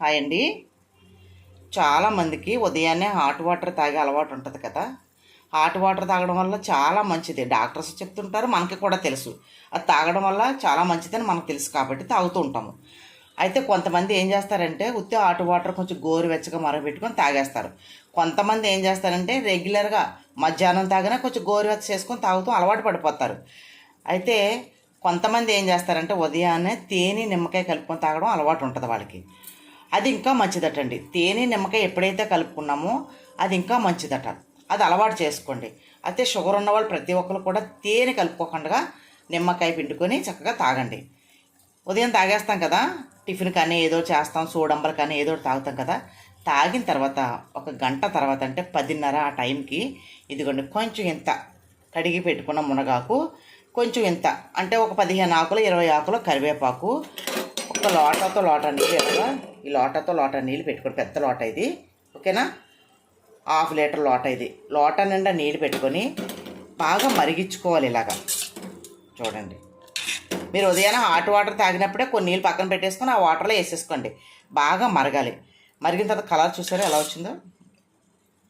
Hi అండి. చాలామందికి ఉదయాన్నే హాట్ వాటర్ తాగే అలవాటు ఉంటుంది కదా. హాట్ వాటర్ తాగడం వల్ల చాలా మంచిది. డాక్టర్స్ చెప్తుంటారు మనకి కూడా తెలుసు. అది తాగడం వల్ల చాలా మంచిదని మనకు తెలుసు కాబట్టి తాగుతూ ఉంటాము. అయితే కొంతమంది ఏం చేస్తారంటే ఉత్తి హాట్ వాటర్ కొంచెం గోరువెచ్చగా మరగబెట్టుకొని తాగేస్తారు. కొంతమంది ఏం చేస్తారంటే రెగ్యులర్గా మధ్యాహ్నం తాగినా కొంచెం గోరువెచ్చ చేసుకొని తాగుతూ అలవాటు పడిపోతారు. అయితే కొంతమంది ఏం చేస్తారంటే ఉదయాన్నే తేనె నిమ్మకాయ కలుపుకొని తాగడం అలవాటు ఉంటుంది వాళ్ళకి. అది ఇంకా మంచిదటండి. తేనె నిమ్మకాయ ఎప్పుడైతే కలుపుకున్నామో అది ఇంకా మంచిదట. అది అలవాటు చేసుకోండి. అయితే షుగర్ ఉన్న వాళ్ళు ప్రతి ఒక్కరు కూడా తేనె కలుపుకోకుండా నిమ్మకాయ పిండుకొని చక్కగా తాగండి. ఉదయం తాగేస్తాం కదా టిఫిన్ కానీ ఏదో చేస్తాం సూడంబలు కానీ ఏదో ఒకటి తాగుతాం కదా తాగిన తర్వాత ఒక గంట తర్వాత అంటే పదిన్నర ఆ టైంకి ఇదిగోండి కొంచెం ఇంత కడిగి పెట్టుకున్న మునగాకు కొంచెం ఇంత అంటే ఒక పదిహేను ఆకులు ఇరవై ఆకులు కరివేపాకు ఒక లోటతో లోట నీళ్ళు ఇవ్వాలా ఈ లోటతో లోట నీళ్ళు పెట్టుకోండి పెద్ద లోట ఇది. ఓకేనా? హాఫ్ లీటర్ లోట ఇది. లోట నిండా నీళ్ళు పెట్టుకొని బాగా మరిగించుకోవాలి ఇలాగా. చూడండి. మీరు ఉదయాన్నే హాట్ వాటర్ తాగినప్పుడే కొన్ని నీళ్ళు పక్కన పెట్టేసుకొని ఆ వాటర్లో వేసేసుకోండి. బాగా మరగాలి. మరిగిన తర్వాత కలర్ చూసారా? ఎలా వచ్చిందో?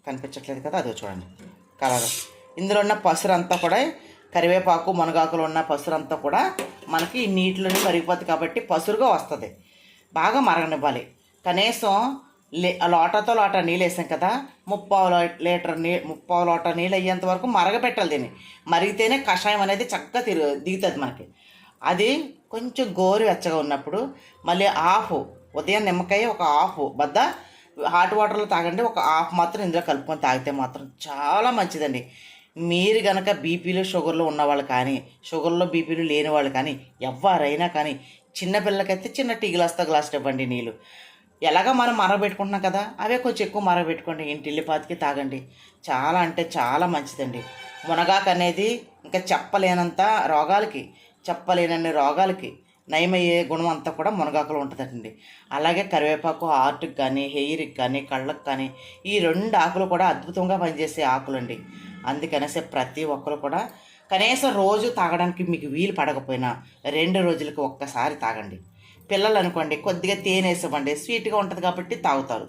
కనిపించట్లేదు కదా? అదో చూడండి. కలర్. ఇందులో ఉన్న పసురంతా కూడా కరివేపాకు మునగాకులు ఉన్న పసురంతా కూడా మనకి నీటిలోనే మరిగిపోతుంది కాబట్టి పసురుగా వస్తుంది. బాగా మరగనివ్వాలి. కనీసం లే లోటతో లోట నీళ్ళు వేసాం కదా ముప్పావు లీటర్ నీ ముప్పావు లోట నీళ్ళు అయ్యేంత వరకు మరగపెట్టాలి దీన్ని. మరిగితేనే కషాయం అనేది చక్కగా తిరుగు దిగుతుంది మనకి. అది కొంచెం గోరు వెచ్చగా ఉన్నప్పుడు మళ్ళీ హాఫ్ ఉదయం నిమ్మకాయ ఒక హాఫ్ బద్ద హాట్ వాటర్లో తాగండి ఒక హాఫ్ మాత్రం ఇందులో కలుపుకొని తాగితే మాత్రం చాలా మంచిదండి. మీరు గనక బీపీలు షుగర్లు ఉన్నవాళ్ళు కానీ షుగర్లో బీపీలు లేని వాళ్ళు కానీ ఎవరైనా కానీ చిన్నపిల్లలకైతే చిన్న టీ గ్లాస్తో గ్లాస్ ఇవ్వండి నీళ్ళు. ఎలాగ మనం మరగబెట్టుకుంటున్నాం కదా? అవే కొంచెం ఎక్కువ మరగబెట్టుకోండి. ఇంటి ఇల్లిపాతికి తాగండి. చాలా అంటే చాలా మంచిదండి. మునగాకు అనేది ఇంకా చెప్పలేనంత రోగాలకి చెప్పలేనన్ని రోగాలకి నయమయ్యే గుణం అంతా కూడా మునగాకులో ఉంటుందండి. అలాగే కరివేపాకు హార్ట్కి కానీ హెయిర్కి కానీ కళ్ళకు కానీ ఈ రెండు ఆకులు కూడా అద్భుతంగా పనిచేసే ఆకులండి. అందుకనేసి ప్రతి ఒక్కరు కూడా కనీసం రోజు తాగడానికి మీకు వీలు పడకపోయినా రెండు రోజులకి ఒక్కసారి తాగండి. పిల్లలు అనుకోండి కొద్దిగా తేనె వేసివ్వండి స్వీట్గా ఉంటుంది కాబట్టి తాగుతారు.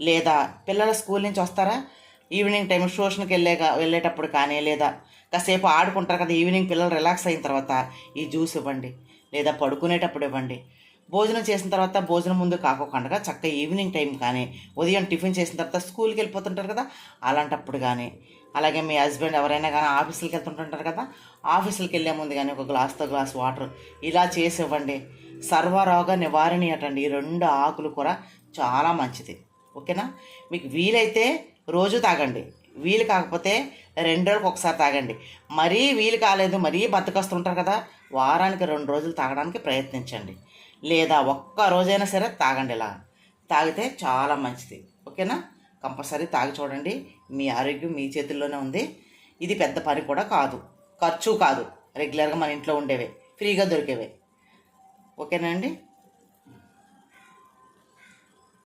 లేదా పిల్లలు స్కూల్ నుంచి వస్తారా? ఈవినింగ్ టైం ట్యూషన్కి వెళ్ళేగా వెళ్ళేటప్పుడు కానీ లేదా కాసేపు ఆడుకుంటారు కదా ఈవినింగ్ పిల్లలు రిలాక్స్ అయిన తర్వాత ఈ జ్యూస్ ఇవ్వండి. లేదా పడుకునేటప్పుడు ఇవ్వండి. భోజనం చేసిన తర్వాత భోజనం ముందు కాకోకుండా చక్కగా ఈవినింగ్ టైం కానీ ఉదయం టిఫిన్ చేసిన తర్వాత స్కూల్కి వెళ్ళిపోతుంటారు కదా అలాంటప్పుడు కానీ అలాగే మీ హస్బెండ్ ఎవరైనా కానీ ఆఫీసులకి వెళ్తుంటుంటారు కదా ఆఫీసులకి వెళ్ళే ముందు కానీ ఒక గ్లాస్తో గ్లాస్ వాటర్ ఇలా చేసి ఇవ్వండి. సర్వరోగ నివారణి అటండి. ఈ రెండు ఆకులు కూడా చాలా మంచిది. ఓకేనా? మీకు వీలైతే రోజు తాగండి. వీలు కాకపోతే రెండు రోజులకు ఒకసారి తాగండి. మరీ వీలు కాలేదు మరీ బద్దకొస్తుంటారు కదా వారానికి రెండు రోజులు తాగడానికి ప్రయత్నించండి. లేదా ఒక్క రోజైనా సరే తాగండి ఇలా. తాగితే చాలా మంచిది. ఓకేనా? కంపల్సరీ తాగి చూడండి. మీ ఆరోగ్యం మీ చేతుల్లోనే ఉంది. ఇది పెద్ద పని కూడా కాదు. ఖర్చు కాదు. రెగ్యులర్గా మన ఇంట్లో ఉండేవే. ఫ్రీగా దొరికేవే. ఓకేనా అండి?